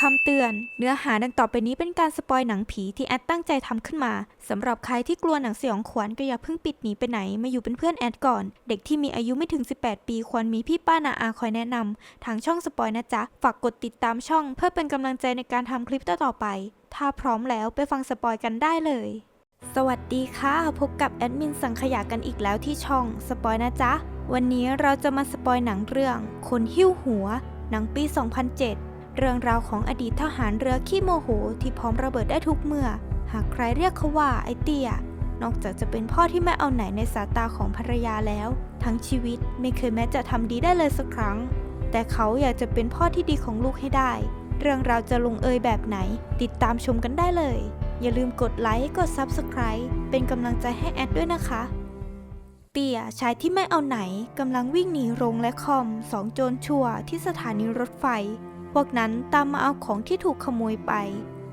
คำเตือน เนื้อหาดังต่อไปนี้เป็นการสปอยหนังผีที่แอดตั้งใจทำขึ้นมาสำหรับใครที่กลัวหนังสยองขวัญก็อย่าเพิ่งปิดหนีไปไหน มาอยู่เป็นเพื่อนแอดก่อน เด็กที่มีอายุไม่ถึง 18 ปีควรมีพี่ป้านาอาคอยแนะนำทางช่องสปอยนะจ๊ะ ฝากกดติดตามช่อง เพื่อเป็นกำลังใจในการทำคลิปต่อๆไป ถ้าพร้อมแล้วไปฟังสปอยกันได้เลย สวัสดีค่ะ พบกับแอดมินสังขยากันอีกแล้วที่ช่องสปอยนะจ๊ะ วันนี้เราจะมาสปอยหนังเรื่อง คนหิ้วหัว หนังปี 2007 เรื่องราวของอดีตทหารเรือขี้โมโหที่พร้อมระเบิดได้ทุกเมื่อ หากใครเรียกเขาว่าไอเตียนอกจากจะเป็นพ่อที่ไม่เอาไหนในสายตาของภรรยาแล้ว ทั้งชีวิตไม่เคยแม้จะทำดีได้เลยสักครั้ง แต่เขาอยากจะเป็นพ่อที่ดีของลูกให้ได้ เรื่องราวจะลงเอยแบบไหน ติดตามชมกันได้เลย อย่าลืมกดไลค์กด Subscribe เป็นกำลังใจให้แอดด้วยนะคะเตี่ยชายที่ไม่เอาไหนกำลังวิ่งหนีโรงและคอมสองโจรชั่วที่สถานีรถไฟ พวกนั้นตามมาเอาของที่ถูกขโมยไป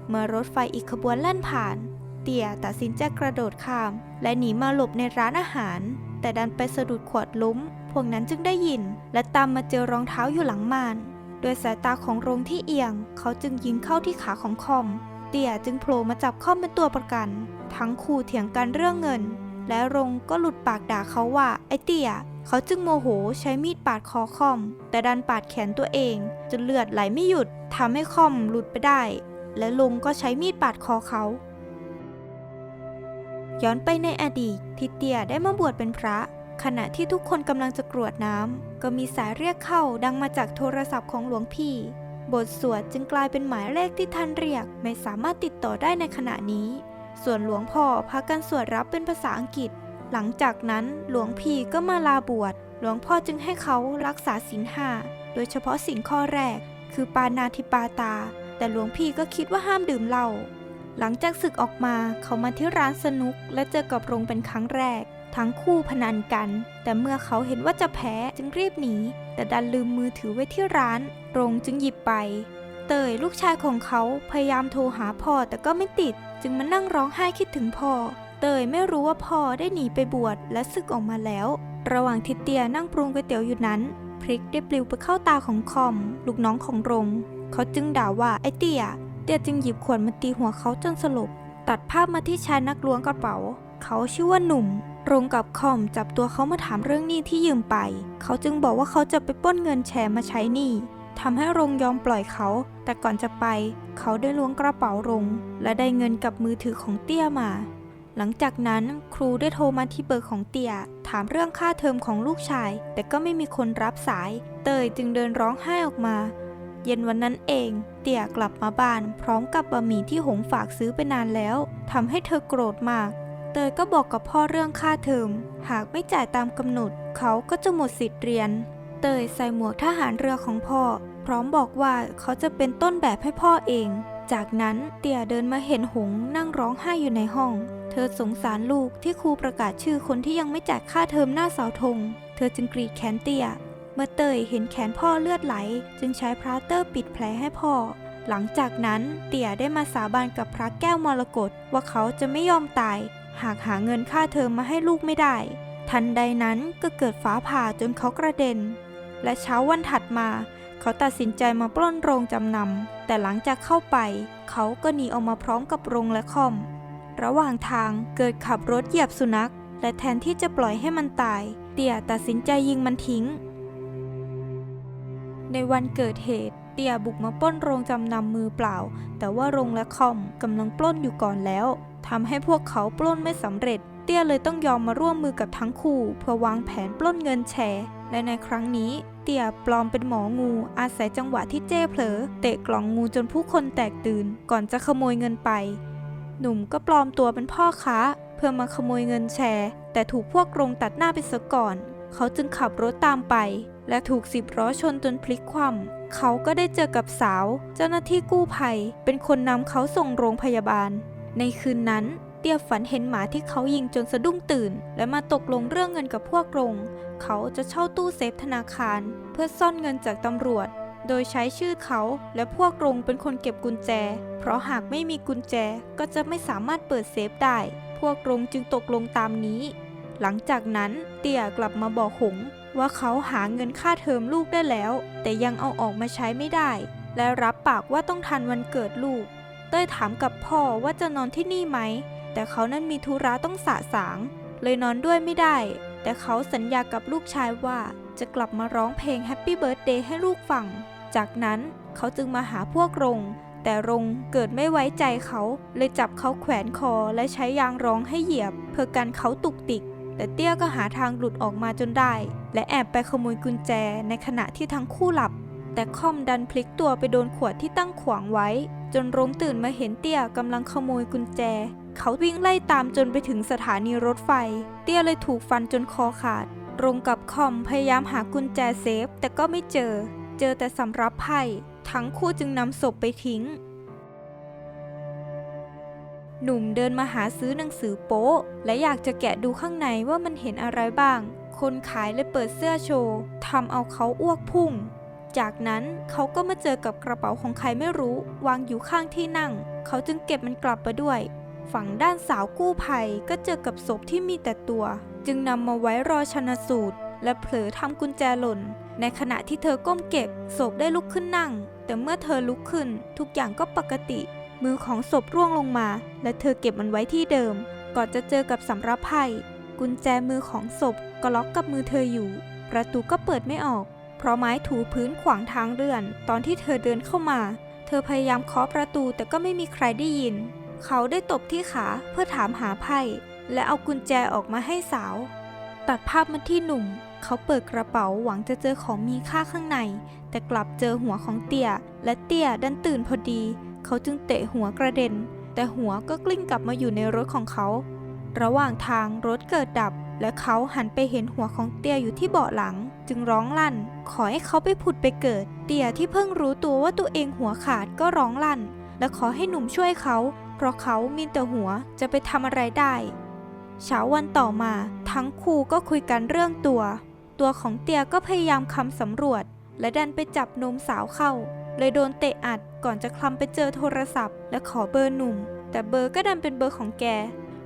เมื่อรถไฟอีกขบวนแล่นผ่าน เตี่ยตัดสินใจกระโดดข้าม และหนีมาหลบในร้านอาหาร แต่ดันไปสะดุดขวดล้ม พวกนั้นจึงได้ยิน และตามมาเจอรองเท้าอยู่หลังม่านโดยสายตาของโรงที่เอียง เขาจึงยิงเข้าที่ขาของคอม เตี่ยจึงโผล่มาจับคอมเป็นตัวประกัน ทั้งคู่เถียงกันเรื่องเงิน และรงก็หลุดปากด่าเขาว่าไอ้เตี่ย เขาจึงโมโหใช้มีดปาดคอคอม แต่ดันปาดแขนตัวเอง จนเลือดไหลไม่หยุดทำให้คอมหลุดไปได้ และลงก็ใช้มีดปาดคอเขา ย้อนไปในอดีตที่เตียได้มาบวชเป็นพระ ขณะที่ทุกคนกำลังจะกรวดน้ำก็มีสายเรียกเข้าดังมาจากโทรศัพท์ของหลวงพี่ บทสวดจึงกลายเป็นหมายเลขที่ท่านเรียก ไม่สามารถติดต่อได้ในขณะนี้ ส่วนหลวงพ่อพากันสวดรับเป็นภาษาอังกฤษ หลังจากนั้นหลวงพี่ก็มาลาบวช หลวงพ่อจึงให้เขารักษาศีลห้า โดยเฉพาะศีลข้อแรก คือปานาธิปาตา แต่หลวงพี่ก็คิดว่าห้ามดื่มเหล้า หลังจากศึกออกมาเขามาที่ร้านสนุกและเจอกับรงเป็นครั้งแรก ทั้งคู่พนันกัน แต่เมื่อเขาเห็นว่าจะแพ้จึงรีบหนี แต่ดันลืมมือถือไว้ที่ร้าน รงจึงหยิบไป เตยลูกชายของเขาพยายามโทรหาพ่อแต่ก็ไม่ติด จึงมานั่งร้องไห้คิดถึงพ่อ ตยไม่รู้ว่าพ่อได้หนีไปบวชและศึกออกมาแล้ว ระหว่างที่เตียนั่งปรุงก๋วยเตี๋ยวอยู่นั้น พริกได้ปลิวไปเข้าตาของคอม ลูกน้องของรงเขาจึงด่าว่าไอเตียเตียจึงหยิบขวดมาตีหัวเขาจนสลบ ตัดภาพมาที่ชายนักล้วงกระเป๋า เขาชื่อว่าหนุ่ม รงกับคอมจับตัวเขามาถามเรื่องหนี้ที่ยืมไป เขาจึงบอกว่าเขาจะไปป้นเงินแชร์มาใช้หนี้ทำให้รงยอมปล่อยเขา แต่ก่อนจะไป เขาได้ล้วงกระเป๋ารง และได้เงินกับมือถือของเตี้ยมา หลังจากนั้นครูได้โทรมาที่เบอร์ของเตี่ย ถามเรื่องค่าเทอมของลูกชาย แต่ก็ไม่มีคนรับสาย เตยจึงเดินร้องไห้ออกมา เย็นวันนั้นเอง เตี่ยกลับมาบ้าน พร้อมกับบะหมี่ที่หงฝากซื้อไปนานแล้วทำให้เธอโกรธมาก เตยก็บอกกับพ่อเรื่องค่าเทอม หากไม่จ่ายตามกำหนด เขาก็จะหมดสิทธิ์เรียน เตยใส่หมวกทหารเรือของพ่อ พร้อมบอกว่าเขาจะเป็นต้นแบบให้พ่อเอง จากนั้นเตี่ยเดินมาเห็นหงนั่งร้องไห้อยู่ในห้อง เธอสงสารลูกที่ครูประกาศชื่อคนที่ยังไม่จ่ายค่าเทอมหน้าเสาธง เธอจึงกรีดแขนเตี่ยเมื่อเตยเห็นแขนพ่อเลือดไหล จึงใช้พลาสเตอร์ปิดแผลให้พ่อ หลังจากนั้นเตี่ยได้มาสาบานกับพระแก้วมรกตว่าเขาจะไม่ยอมตาย หากหาเงินค่าเทอมมาให้ลูกไม่ได้ ทันใดนั้นก็เกิดฟ้าผ่าจนเขากระเด็น และเช้าวันถัดมา เขาตัดสินใจมาปล้นโรงจำนำแต่หลังจากเข้าไป เขาก็หนีออกมาพร้อมกับโรงและคอม ระหว่างทางเกิดขับรถเหยียบสุนัข และแทนที่จะปล่อยให้มันตาย เตี่ยตัดสินใจยิงมันทิ้ง ในวันเกิดเหตุ เตี่ยบุกมาปล้นโรงจำนำมือเปล่า แต่ว่าโรงและคอมกำลังปล้นอยู่ก่อนแล้วทำให้พวกเขาปล้นไม่สำเร็จ เตี้ยเลยต้องยอมมาร่วมมือกับทั้งคู่ เพื่อวางแผนปล้นเงินแชร์ และในครั้งนี้ เตี่ยปลอมเป็นหมองู อาศัยจังหวะที่เจ้เผลอ เตะกล่องงูจนผู้คนแตกตื่น ก่อนจะขโมยเงินไป หนุ่มก็ปลอมตัวเป็นพ่อค้า เพื่อมาขโมยเงินแชร์ แต่ถูกพวกโรงตัดหน้าไปซะก่อน เขาจึงขับรถตามไป และถูกสิบล้อชนจนพลิกคว่ำเขาก็ได้เจอกับสาว เจ้าหน้าที่กู้ภัย เป็นคนนำเขาส่งโรงพยาบาล ในคืนนั้นเตี้ยฝันเห็นหมาที่เขายิงจนสะดุ้งตื่น และมาตกลงเรื่องเงินกับพวกโรงเขาจะเช่าตู้เซฟธนาคาร เพื่อซ่อนเงินจากตำรวจ โดยใช้ชื่อเขาและพวกรงเป็นคนเก็บกุญแจ เพราะหากไม่มีกุญแจก็จะไม่สามารถเปิดเซฟได้ พวกรงจึงตกลงตามนี้ หลังจากนั้นเตี่ยกลับมาบอกหงว่าเขาหาเงินค่าเทอมลูกได้แล้ว แต่ยังเอาออกมาใช้ไม่ได้ และรับปากว่าต้องทันวันเกิดลูก เต้ยถามกับพ่อว่าจะนอนที่นี่ไหม แต่เขานั้นมีธุระต้องสะสาง เลยนอนด้วยไม่ได้ แต่เขาสัญญากับลูกชายว่าจะกลับมาร้องเพลง Happy Birthday ให้ลูกฟัง จากนั้นเขาจึงมาหาพวกรงแต่รงเกิดไม่ไว้ใจเขาเลยจับเขาแขวนคอและใช้ยางร้องให้เหยียบ เพื่อกันเขาตุกติก แต่เตี้ยก็หาทางหลุดออกมาจนได้ และแอบไปขโมยกุญแจในขณะที่ทั้งคู่หลับ แต่คอมดันพลิกตัวไปโดนขวดที่ตั้งขวางไว้ จนรงตื่นมาเห็นเตี้ยกำลังขโมยกุญแจ เขาวิ่งไล่ตามจนไปถึงสถานีรถไฟ เตี้ยเลยถูกฟันจนคอขาด รงกับคอมพยายามหากุญแจเซฟแต่ก็ไม่เจอ เจอแต่สำรับไพ่ทั้งคู่จึงนำศพไปทิ้ง หนุ่มเดินมาหาซื้อหนังสือโป๊ะ และอยากจะแกะดูข้างในว่ามันเห็นอะไรบ้าง คนขายเลยเปิดเสื้อโชว์ทำเอาเขาอ้วกพุ่ง จากนั้นเขาก็มาเจอกับกระเป๋าของใครไม่รู้ วางอยู่ข้างที่นั่ง เขาจึงเก็บมันกลับมาด้วย ฝั่งด้านสาวกู้ภัยก็เจอกับศพที่มีแต่ตัว จึงนำมาไว้รอชนะสูตรและเผลอทำกุญแจหล่น ในขณะที่เธอก้มเก็บศพได้ลุกขึ้นนั่ง แต่เมื่อเธอลุกขึ้น ทุกอย่างก็ปกติ มือของศพร่วงลงมา และเธอเก็บมันไว้ที่เดิม ก่อนจะเจอกับสำรับไพ่กุญแจมือของศพก็ล็อกกับมือเธออยู่ ประตูก็เปิดไม่ออก เพราะไม้ถูพื้นขวางทางเลื่อน ตอนที่เธอเดินเข้ามา เธอพยายามเคาะประตูแต่ก็ไม่มีใครได้ยิน เขาได้ตบที่ขาเพื่อถามหาไพ่และเอากุญแจออกมาให้สาว ตัดภาพมาที่หนุ่ม เขาเปิดกระเป๋าหวังจะเจอของมีค่าข้างใน แต่กลับเจอหัวของเตี่ย และเตี่ยดันตื่นพอดี เขาจึงเตะหัวกระเด็น แต่หัวก็กลิ้งกลับมาอยู่ในรถของเขา ระหว่างทางรถเกิดดับ และเขาหันไปเห็นหัวของเตียอยู่ที่เบาะหลัง จึงร้องลั่น ขอให้เขาไปผุดไปเกิด เตียที่เพิ่งรู้ตัวว่าตัวเองหัวขาดก็ร้องลั่น และขอให้หนุ่มช่วยเขา เพราะเขามีแต่หัวจะไปทำอะไรได้เช้าวันต่อมาทั้งคู่ก็คุยกันเรื่องตัว ตัวของเตียก็พยายามคำสำรวจ และดันไปจับนมสาวเข้า เลยโดนเตะอัดก่อนจะคลำไปเจอโทรศัพท์ และขอเบอร์หนุ่ม แต่เบอร์ก็ดันเป็นเบอร์ของแก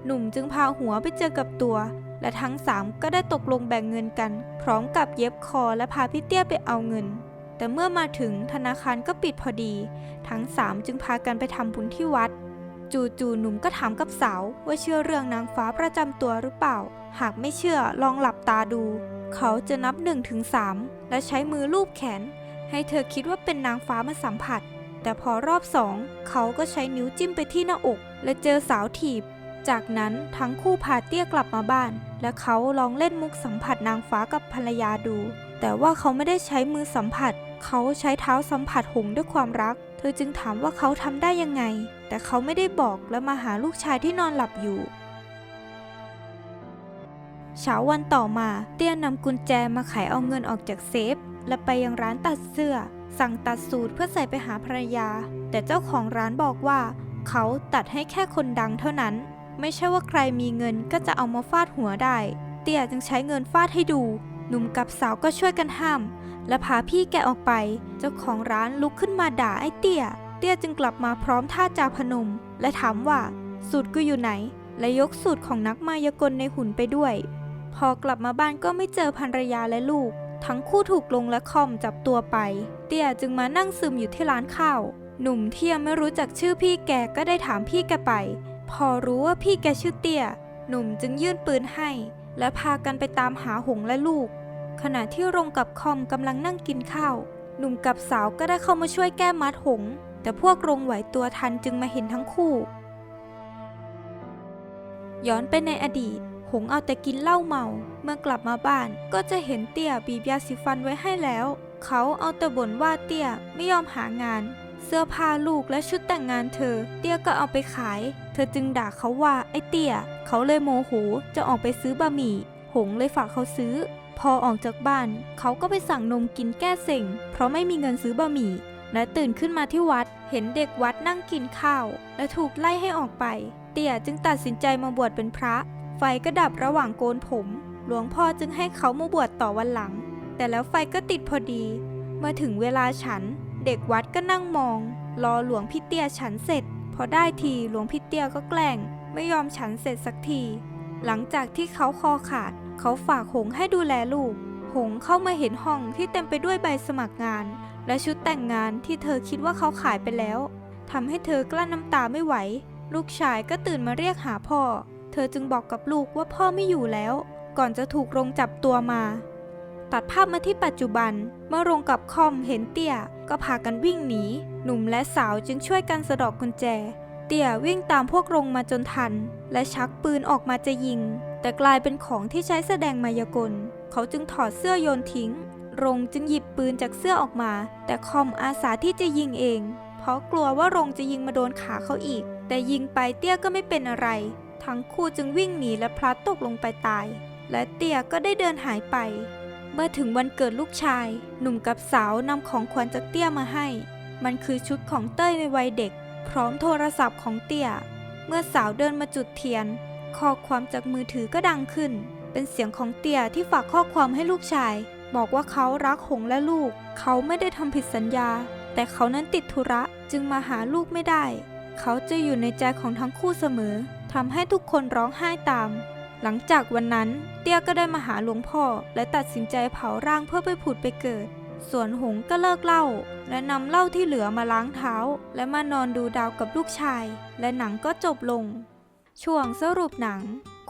หนุ่มจึงพาหัวไปเจอกับตัว และทั้งสามก็ได้ตกลงแบ่งเงินกัน พร้อมกับเย็บคอและพาพี่เตี้ยไปเอาเงิน แต่เมื่อมาถึงธนาคารก็ปิดพอดี ทั้งสามจึงพากันไปทำบุญที่วัดจู่ๆหนุ่มก็ถามกับสาวว่าเชื่อเรื่องนางฟ้าประจำตัวหรือเปล่า หากไม่เชื่อลองหลับตาดู เขาจะนับ1นถึงสและใช้มือลูบแขน ให้เธอคิดว่าเป็นนางฟ้ามาสัมผัส แต่พอรอบสองเขาก็ใช้นิ้วจิ้มไปที่หน้าอก และเจอสาวถีบ จากนั้นทั้งคู่พาเตี้ยกลับมาบ้าน และเขาลองเล่นมุกสัมผัสนางฟ้ากับภรรยาดู แต่ว่าเขาไม่ได้ใช้มือสัมผัส เขาใช้เท้าสัมผัสหงด้วยความรัก เธอจึงถามว่าเขาทำได้ยังไง แต่เขาไม่ได้บอกและมาหาลูกชายที่นอนหลับอยู่ เช้าวันต่อมาเตี้ยนำกุญแจมาไขเอาเงินออกจากเซฟ และไปยังร้านตัดเสื้อ สั่งตัดสูตรเพื่อใส่ไปหาภรรยา แต่เจ้าของร้านบอกว่า เขาตัดให้แค่คนดังเท่านั้น ไม่ใช่ว่าใครมีเงินก็จะเอามาฟาดหัวได้ เตี้ยจึงใช้เงินฟาดให้ดู หนุ่มกับสาวก็ช่วยกันห้าม และพาพี่แกออกไป เจ้าของร้านลุกขึ้นมาด่าไอ้เตี้ย เตี้ยจึงกลับมาพร้อมท่าจาพนม และถามว่า สูตรกูอยู่ไหน และยกสูตรของนักมายากลในหุ่นไปด้วย พอกลับมาบ้านก็ไม่เจอภรรยาและลูก ทั้งคู่ถูกลงและคอมจับตัวไป เตี้ยจึงมานั่งซึมอยู่ที่ร้านข้าว หนุ่มเที่ยังไม่รู้จักชื่อพี่แกก็ได้ถามพี่แกไป พอรู้ว่าพี่แกชื่อเตี้ย หนุ่มจึงยื่นปืนให้ และพากันไปตามหาหงและลูก ขณะที่รงกับคอมกำลังนั่งกินข้าว หนุ่มกับสาวก็ได้เข้ามาช่วยแก้มัดหง แต่พวกรงไหวตัวทันจึงมาเห็นทั้งคู่ ย้อนไปในอดีต หงเอาแต่กินเหล้าเมา เมื่อกลับมาบ้าน ก็จะเห็นเตี้ยบีบยาสีฟันไว้ให้แล้ว เขาเอาแต่บ่นว่าเตี้ยไม่ยอมหางาน เสื้อผ้าลูกและชุดแต่งงานเธอ เตี้ยก็เอาไปขาย เธอจึงด่าเขาว่าไอ้เตี้ย เขาเลยโมโหจะออกไปซื้อบะหมี่ หงเลยฝากเขาซื้อ พอออกจากบ้าน เขาก็ไปสั่งนมกินแก้เซ็งเพราะไม่มีเงินซื้อบะหมี่และตื่นขึ้นมาที่วัด เห็นเด็กวัดนั่งกินข้าว และถูกไล่ให้ออกไป เตี่ยจึงตัดสินใจมาบวชเป็นพระ ไฟก็ดับระหว่างโกนผม หลวงพ่อจึงให้เขามาบวชต่อวันหลัง แต่แล้วไฟก็ติดพอดี เมื่อถึงเวลาฉัน เด็กวัดก็นั่งมอง รอหลวงพี่เตี้ยฉันเสร็จ พอได้ทีหลวงพี่เตี้ยก็แกล้ง ไม่ยอมฉันเสร็จสักที หลังจากที่เขาคอขาด เขาฝากหงให้ดูแลลูก หงเข้ามาเห็นห้องที่เต็มไปด้วยใบสมัครงาน และชุดแต่งงานที่เธอคิดว่าเขาขายไปแล้วทำให้เธอกลั้นน้ำตาไม่ไหว ลูกชายก็ตื่นมาเรียกหาพ่อ เธอจึงบอกกับลูกว่าพ่อไม่อยู่แล้ว ก่อนจะถูกรงจับตัวมา ตัดภาพมาที่ปัจจุบัน เมื่อรงกับคอมเห็นเตี้ย ก็พากันวิ่งหนี หนุ่มและสาวจึงช่วยกันสะดอกกุญแจ เตี้ยวิ่งตามพวกรงมาจนทัน และชักปืนออกมาจะยิง แต่กลายเป็นของที่ใช้แสดงมายากล เขาจึงถอดเสื้อโยนทิ้ง รงจึงหยิบปืนจากเสื้อออกมา แต่คอมอาสาที่จะยิงเอง เพราะกลัวว่ารงจะยิงมาโดนขาเขาอีก แต่ยิงไปเตี้ยก็ไม่เป็นอะไร ทั้งคู่จึงวิ่งหนีและพลัดตกลงไปตาย และเตี้ยก็ได้เดินหายไป เมื่อถึงวันเกิดลูกชาย หนุ่มกับสาวนำของขวัญจากเตี้ยมาให้ มันคือชุดของเต้ยในวัยเด็ก พร้อมโทรศัพท์ของเตี้ย เมื่อสาวเดินมาจุดเทียน ข้อความจากมือถือก็ดังขึ้น เป็นเสียงของเตี้ยที่ฝากข้อความให้ลูกชาย บอกว่าเขารักหงและลูก เขาไม่ได้ทำผิดสัญญา แต่เขานั้นติดธุระจึงมาหาลูกไม่ได้ เขาจะอยู่ในใจของทั้งคู่เสมอ ทำให้ทุกคนร้องไห้ตาม หลังจากวันนั้นเตี้ยก็ได้มาหาหลวงพ่อ และตัดสินใจเผาร่างเพื่อไปผุดไปเกิด ส่วนหงก็เลิกเล่า และนำเหล้าที่เหลือมาล้างเท้า และมานอนดูดาวกับลูกชาย และหนังก็จบลง ช่วงสรุปหนัง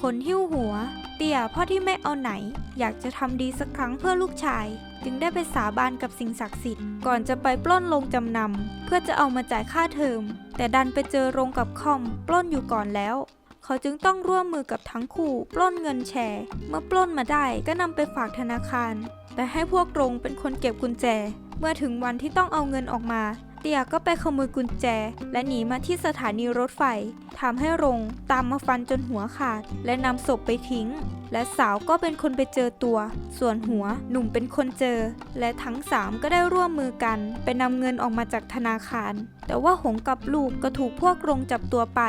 คนหิ้วหัว เตี่ยพ่อที่ไม่เอาไหน อยากจะทำดีสักครั้งเพื่อลูกชาย จึงได้ไปสาบานกับสิ่งศักดิ์สิทธิ์ ก่อนจะไปปล้นโรงจำนำเพื่อจะเอามาจ่ายค่าเทอม แต่ดันไปเจอโรงกับคอม ปล้นอยู่ก่อนแล้ว เขาจึงต้องร่วมมือกับทั้งคู่ ปล้นเงินแชร์ เมื่อปล้นมาได้ก็นำไปฝากธนาคาร แต่ให้พวกโรงเป็นคนเก็บกุญแจ เมื่อถึงวันที่ต้องเอาเงินออกมา เตียก็ไปขโมยกุญแจ และหนีมาที่สถานีรถไฟทำให้รงตามมาฟันจนหัวขาด และนำศพไปทิ้ง และสาวก็เป็นคนไปเจอตัว ส่วนหัวหนุ่มเป็นคนเจอ และทั้งสามก็ได้ร่วมมือกันไปนำเงินออกมาจากธนาคาร แต่ว่าหงกับลูกก็ถูกพวกรงจับตัวไป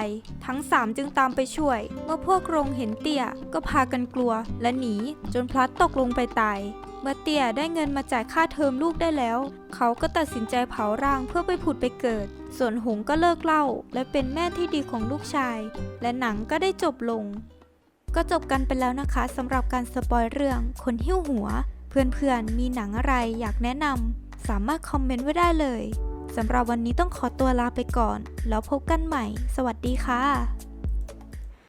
ทั้งสามจึงตามไปช่วย เมื่อพวกรงเห็นเตี้ยก็พากันกลัวและหนีจนพลัดตกลงไปตาย เมื่อเตียได้เงินมาจ่ายค่าเทอมลูกได้แล้ว เขาก็ตัดสินใจเผาร่างเพื่อไปผุดไปเกิด ส่วนหงก็เลิกเล่า และเป็นแม่ที่ดีของลูกชาย และหนังก็ได้จบลง ก็จบกันไปแล้วนะคะสำหรับการสปอยเรื่องคนหิ้วหัว เพื่อนๆมีหนังอะไรอยากแนะนำสามารถคอมเมนต์ไว้ได้เลยสำหรับวันนี้ต้องขอตัวลาไปก่อน แล้วพบกันใหม่ สวัสดีค่ะ